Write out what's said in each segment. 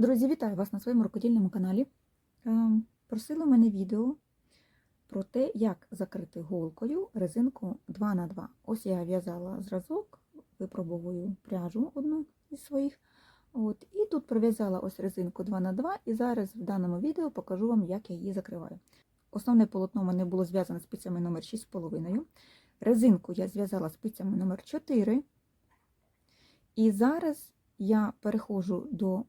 Друзі, вітаю вас на своєму рукодільному каналі. Е, Просили мене відео про те, як закрити голкою резинку 2х2. Ось я в'язала зразок, випробовую пряжу одну із своїх. От, І тут пров'язала ось резинку 2х2, і зараз в даному відео покажу вам, як я її закриваю. Основне полотно в мене було зв'язане спицями номер 6,5. Резинку я зв'язала спицями номер 4. І зараз я переходжу до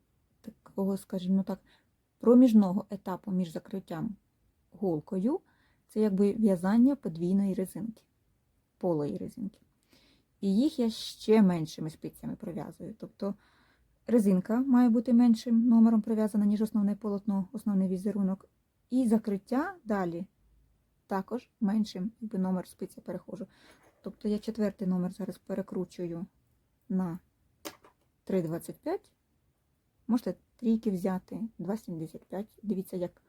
такого, скажімо так, проміжного етапу між закриттям голкою. Це якби в'язання подвійної резинки, полої резинки. І їх я ще меншими спицями пров'язую. Тобто резинка має бути меншим номером прив'язана, ніж основне полотно, основний візерунок. І закриття далі також меншим, якби номер спиці перехожу. Тобто я четвертий номер зараз перекручую на 3,25. Можете трійки взяти, 2,75. Дивіться, як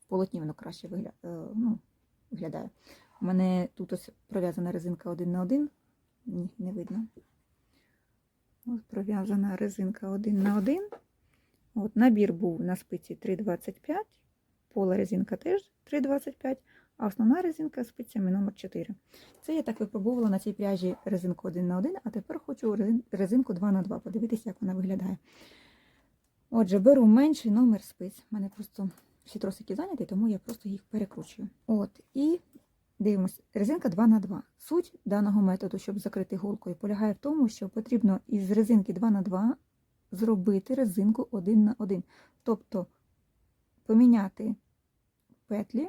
в полотні воно краще вигля... е, ну, виглядає. У мене тут ось пров'язана резинка один на один. Ні, не видно. Ось пров'язана резинка один на один. От, набір був на спиці 3,25. Пола резинка теж 3,25, а основна резинка спицями номер 4 Це я так випробувала на цій пряжі резинку 1 на 1, а тепер хочу резинку 2 на 2 Подивитися, як вона виглядає. Отже, беру менший номер спиць. У мене просто всі тросики зайняті, тому я просто їх перекручую. От, І дивимося, резинка 2 на 2 Суть даного методу, щоб закрити голкою, полягає в тому, що потрібно із резинки 2 на 2 зробити резинку 1 на 1 Тобто поміняти петлі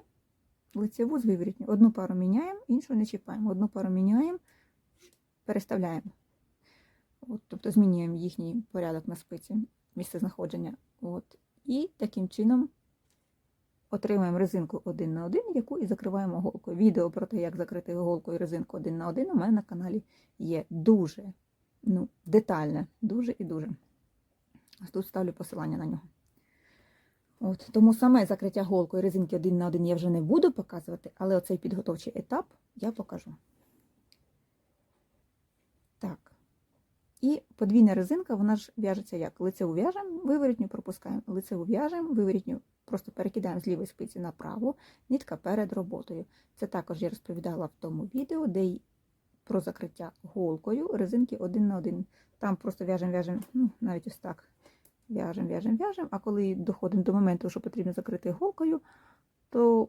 лицеву з виворітню. Одну пару міняємо, іншу не чіпаємо. Одну пару міняємо, переставляємо. От, Тобто змінюємо їхній порядок на спиці, місце знаходження. От. І таким чином отримаємо резинку 1 на 1, яку і закриваємо голкою. Відео про те, як закрити голкою резинку 1 на 1 у мене на каналі є дуже ну, детальне, дуже і дуже. Ось тут ставлю посилання на нього. От, Тому саме закриття голкою резинки один на один я вже не буду показувати, але оцей підготовчий етап я покажу. Так. І подвійна резинка, вона ж в'яжеться як? Лицеву в'яжемо, виворітню пропускаємо, лицеву в'яжемо, виворітню просто перекидаємо з лівої спиці на праву, нитка перед роботою. Це також я розповідала в тому відео, де й про закриття голкою резинки один на один. Там просто в'яжемо, в'яжемо, ну, навіть ось так. В'яжемо, в'яжемо, в'яжемо, а коли доходимо до моменту, що потрібно закрити голкою, то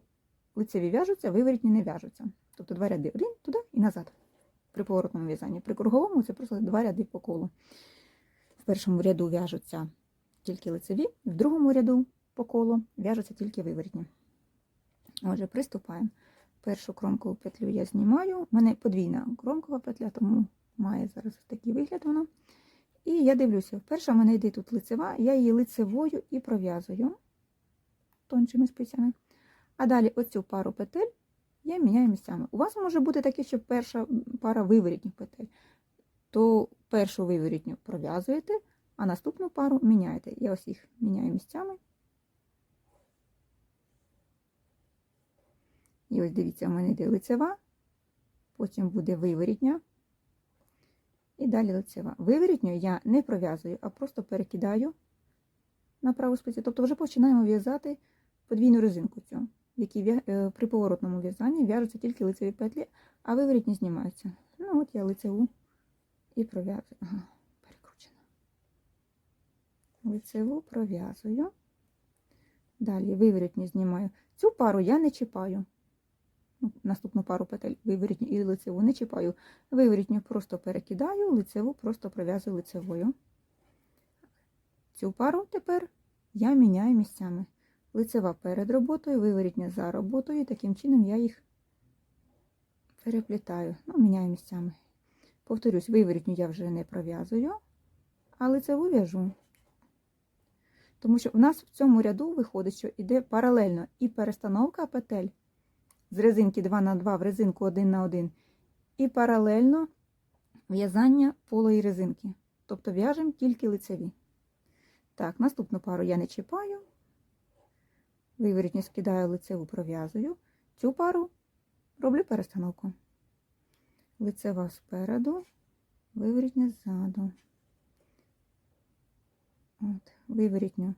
лицеві в'яжуться, виворітні не в'яжуться. Тобто два ряди один туди і назад. При поворотному в'язанні. При круговому це просто два ряди по колу. В першому ряду в'яжуться тільки лицеві, в другому ряду по колу в'яжуться тільки виворітні. Отже, приступаємо. Першу кромкову петлю я знімаю. У мене подвійна кромкова петля, тому має зараз такий вигляд вона. І я дивлюся, вперше в мене йде тут лицева, я її лицевою і пров'язую тончими спицями. А далі оцю пару петель я міняю місцями. У вас може бути таке, що перша пара виворітніх петель, то першу виворітню пров'язуєте, а наступну пару міняєте. Я ось їх міняю місцями. І ось дивіться, в мене йде лицева, потім буде виворітня. І далі лицева. Виворітню я не пров'язую, а просто перекидаю на праву спицю. Тобто вже починаємо в'язати подвійну резинку цю, в якій при поворотному в'язанні в'яжуться тільки лицеві петлі, а виворітні знімаються. Ну, от я лицеву і пров'язую. Ага, перекручена. Лицеву пров'язую. Далі виворітні знімаю. Цю пару я не чіпаю. Ну, наступну пару петель виворітню і лицеву не чіпаю. Виворітню просто перекидаю, лицеву просто пров'язую лицевою. Цю пару тепер я міняю місцями. Лицева перед роботою, виворітня за роботою, і таким чином я їх переплітаю, ну, міняю місцями. Повторюсь, виворітню я вже не пров'язую, а лицеву в'яжу. Тому що в нас в цьому ряду виходить, що йде паралельно і перестановка петель з резинки 2 на 2 в резинку 1 на 1 і паралельно в'язання полої резинки. Тобто в'яжемо тільки лицеві. Так, наступну пару я не чіпаю, виворітню скидаю лицеву, пров'язую. Цю пару роблю перестановку. Лицева спереду, виворітня ззаду. От, виворітню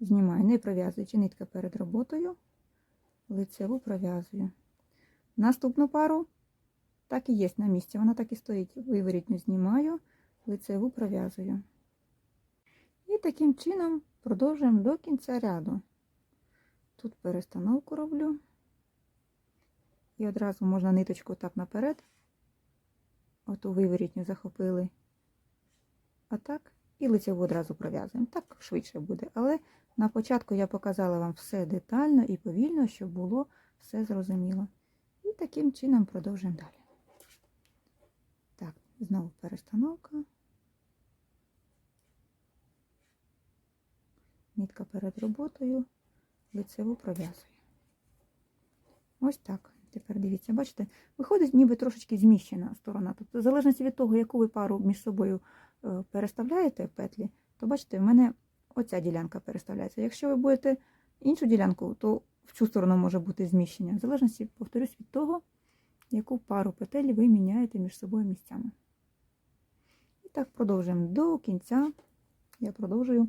знімаю, не пров'язуючи нитка перед роботою, лицеву пров'язую. Наступну пару так і є на місці, вона так і стоїть. Виворітню знімаю, лицеву пров'язую. І таким чином продовжуємо до кінця ряду. Тут перестановку роблю. І одразу можна ниточку так наперед. Оту виворітню захопили. А так, і лицеву одразу пров'язуємо. Так швидше буде. Але на початку я показала вам все детально і повільно, щоб було все зрозуміло. І таким чином продовжуємо далі. Так, знову перестановка. Нитка перед роботою, лицеву пров'язую. Ось так. Тепер дивіться, бачите, виходить ніби трошечки зміщена сторона. Тобто, в залежності від того, яку ви пару між собою е, переставляєте петлі, то бачите, в мене оця ділянка переставляється. Якщо ви будете іншу ділянку, то в цю сторону може бути зміщення. В залежності, повторюсь, від того, яку пару петель ви міняєте між собою місцями. І так продовжуємо до кінця. Я продовжую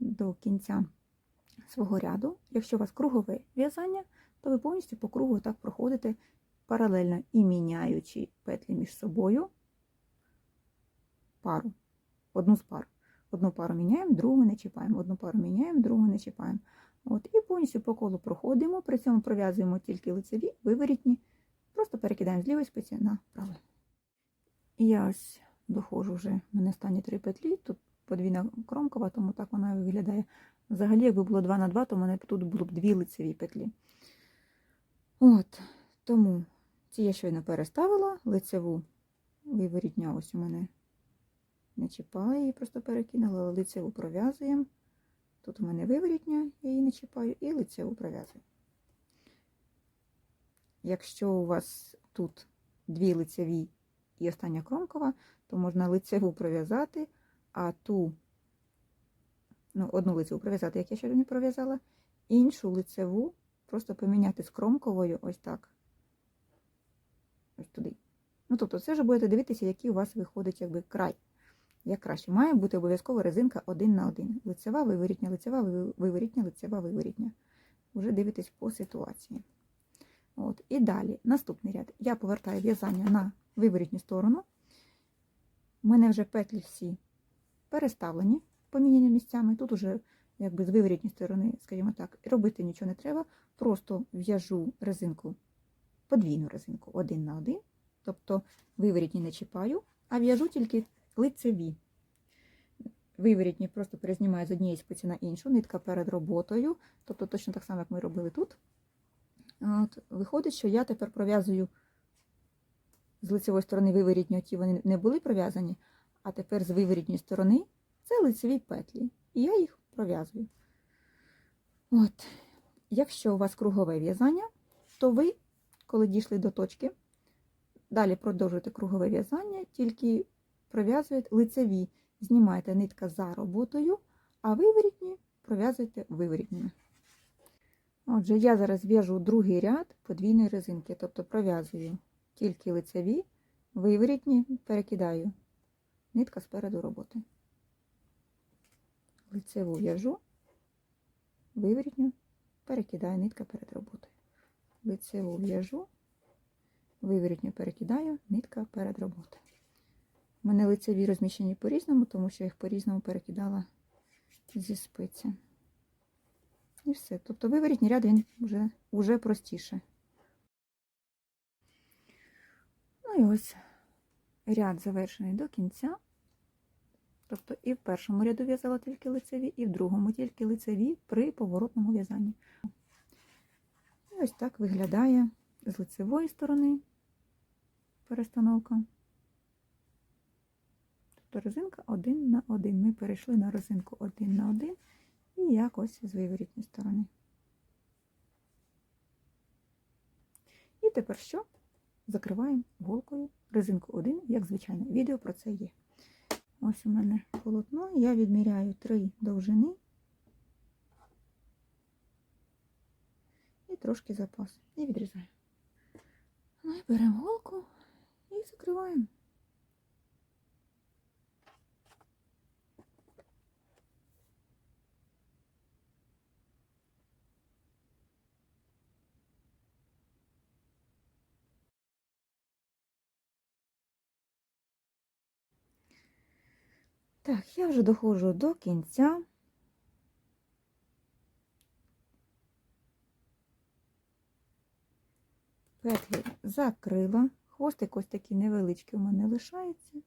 до кінця свого ряду. Якщо у вас кругове в'язання, то ви повністю по кругу так проходите паралельно і міняючи петлі між собою пару, одну з пар. Одну пару міняємо, другу не чіпаємо, одну пару міняємо, другу не чіпаємо. От, І повністю по колу проходимо, при цьому пров'язуємо тільки лицеві, виворітні, просто перекидаємо з лівої спиці на праву. І я ось доходжу вже, в мене останні три петлі, тут подвійна кромкова, тому так вона виглядає. Взагалі, якби було 2 на 2, то в мене тут було б дві лицеві петлі. От, тому ці я щойно переставила, лицеву виворітня ось у мене не чіпала, її просто перекинула, лицеву пров'язуємо. Тут у мене виворітня, я її не чіпаю, і лицеву пров'язую. Якщо у вас тут дві лицеві і остання кромкова, то можна лицеву пров'язати, а ту, ну, одну лицеву пров'язати, як я не пров'язала, іншу лицеву просто поміняти з кромковою ось так. Ось туди. Ну, тобто, це вже будете дивитися, який у вас виходить якби край. Як краще. Має бути обов'язково резинка один на один. Лицева виворітня, лицева виворітня, лицева виворітня. Уже дивитесь по ситуації. От. І далі, наступний ряд. Я повертаю в'язання на виворітню сторону. У мене вже петлі всі переставлені, поміняні місцями. Тут уже якби з виворітньої сторони, скажімо так, робити нічого не треба. Просто в'яжу резинку, подвійну резинку один на один. Тобто виворітні не чіпаю, а в'яжу тільки лицеві. Виворітні просто перезнімаю з однієї спиці на іншу, нитка перед роботою, тобто точно так само, як ми робили тут. От, Виходить, що я тепер пров'язую з лицевої сторони виворітні, ті вони не були пров'язані, а тепер з виворітньої сторони це лицеві петлі. І я їх пров'язую. От. Якщо у вас кругове в'язання, то ви, коли дійшли до точки, далі продовжуєте кругове в'язання, тільки пров'язуєте лицеві, знімаєте нитка за роботою, а виворітні пров'язуєте виворітніми. Отже, я зараз в'яжу другий ряд подвійної резинки, тобто пров'язую тільки лицеві, виворітні, перекидаю нитка спереду роботи. Лицеву в'яжу, виворітню, перекидаю нитка перед роботою. Лицеву в'яжу, виворітню перекидаю, нитка перед роботою. У мене лицеві розміщені по-різному, тому що я їх по-різному перекидала зі спиці. І все. Тобто виворітній ряд він вже, вже простіше. Ну і ось ряд завершений до кінця. Тобто і в першому ряду в'язала тільки лицеві, і в другому тільки лицеві при поворотному в'язанні. І ось так виглядає з лицевої сторони перестановка. Тобто резинка один на один. Ми перейшли на резинку один на один і якось з виворітної сторони. І тепер що? Закриваємо голкою резинку 1, як звичайно. Відео про це є. Ось у мене полотно, я відміряю три довжини і трошки запас. І відрізаю. Ну і беремо голку і закриваємо. Так, я вже доходжу до кінця. Петлі закрила. Хвостик ось такий невеличкий у мене лишається.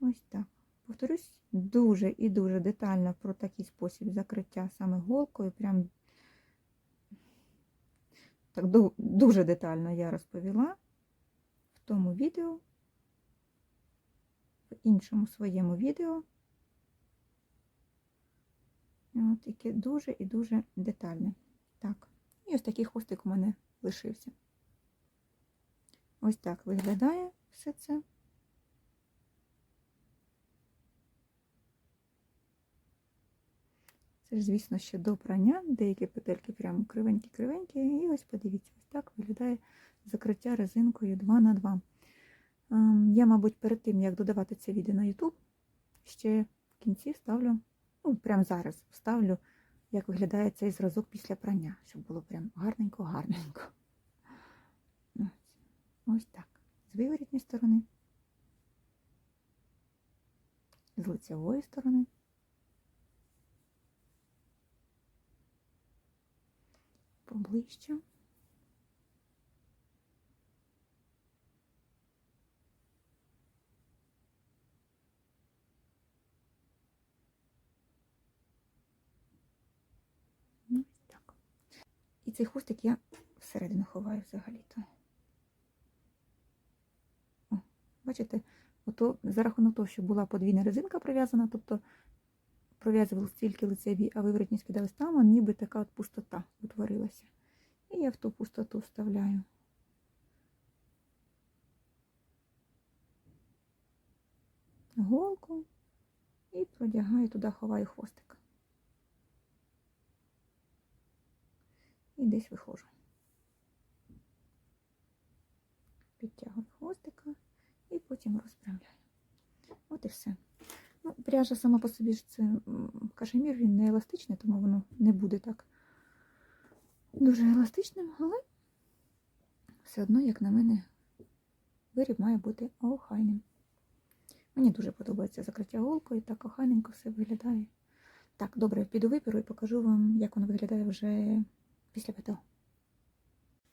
Ось так. Повторюсь, дуже і дуже детально про такий спосіб закриття саме голкою. Прям так дуже детально я розповіла в тому відео, іншому своєму відео. От, яке дуже і дуже детальне. Так, і ось такий хвостик у мене лишився. Ось так виглядає все це. Це ж, звісно, ще до прання. Деякі петельки прямо кривенькі-кривенькі. І ось подивіться, ось так виглядає закриття резинкою 2 на 2 Ем, Я, мабуть, перед тим, як додавати це відео на YouTube, ще в кінці ставлю, ну, прямо зараз вставлю, як виглядає цей зразок після прання, щоб було прям гарненько-гарненько. Ось. Так. З виворітньої сторони, з лицевої сторони. Поближче. Ось так. І цей хвостик я всередину ховаю взагалі-то. Бачите, ото за рахунок того, що була подвійна резинка прив'язана, тобто пров'язували стільки лицеві, а виворотні скидались там, ніби така от пустота утворилася. І я в ту пустоту вставляю. Голку і продягаю туди, ховаю хвостик. І десь виходжу. Підтягую хвостика і потім розправляю. От і все. Ну, пряжа сама по собі ж це кашемір, він не еластичний, тому воно не буде так дуже еластичним, але все одно, як на мене, виріб має бути охайним. Мені дуже подобається закриття голкою, так охайненько все виглядає. Так, добре, піду випіру і покажу вам, як воно виглядає вже після ПТО.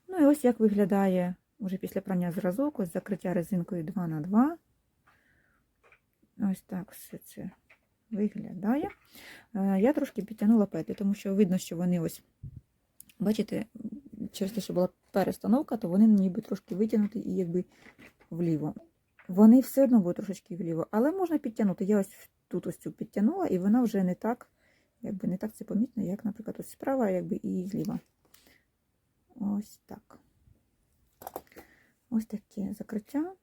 Ну і ось як виглядає вже після прання зразок, ось закриття резинкою 2 на 2 Ось так все це виглядає. Е, Я трошки підтягнула петлі, тому що видно, що вони ось, бачите, через те, що була перестановка, то вони ніби трошки витягнуті і якби вліво. Вони все одно будуть трошечки вліво, але можна підтягнути. Я ось тут ось цю підтягнула, і вона вже не так, якби не так це помітно, як, наприклад, ось справа, якби і зліва. Ось так. Ось таке закриття.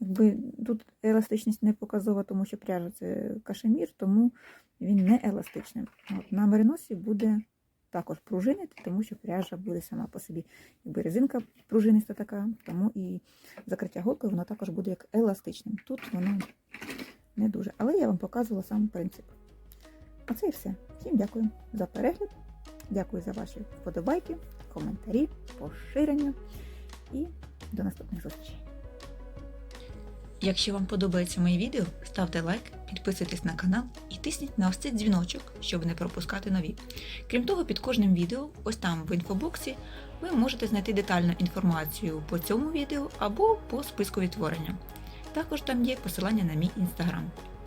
Якби тут еластичність не показова, тому що пряжа це кашемір, тому він не еластичний. От, на мериносі буде також пружинити, тому що пряжа буде сама по собі. Якби резинка пружиниста така, тому і закриття голкою воно також буде як еластичним. Тут воно не дуже. Але я вам показувала сам принцип. Оце і все. Всім дякую за перегляд. Дякую за ваші вподобайки, коментарі, поширення і до наступних зустрічей. Якщо вам подобається моє відео, ставте лайк, підписуйтесь на канал і тисніть на ось цей дзвіночок, щоб не пропускати нові. Крім того, під кожним відео, ось там в інфобоксі, ви можете знайти детальну інформацію по цьому відео або по списку відтворення. Також там є посилання на мій інстаграм.